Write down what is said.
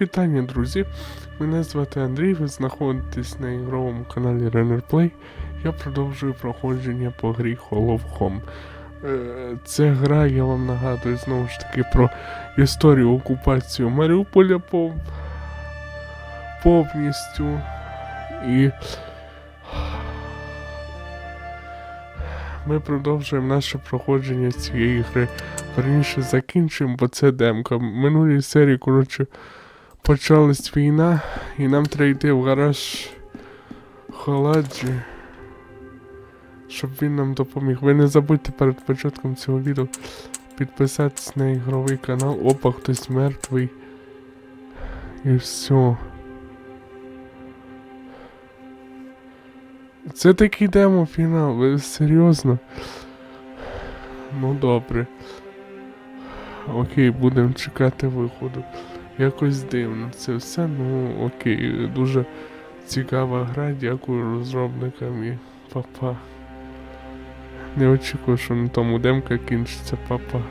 вітання, друзі. Мене звати Андрій, ви знаходитесь на ігровому каналі Runner Play. Я продовжую проходження по грі Hollow Home. Е, Ця гра, я вам нагадую, знову ж таки про історію окупації Маріуполя пов... повністю. І ми продовжуємо наше проходження цієї гри. Верніше закінчуємо, бо це демка. Минулій серії, коротше, почалась війна, і нам треба йти в гараж Халаджі, щоб він нам допоміг. Ви не забудьте перед початком цього відео підписатись на ігровий канал. Опа, хтось мертвий. І все. Це такий демо фінал, ви серйозно? Ну добре. Окей, будемо чекати виходу. Якось дивно це все. Ну окей, дуже цікава гра, дякую розробникам і папа. Не очікую, що на тому демка кінчиться, папа.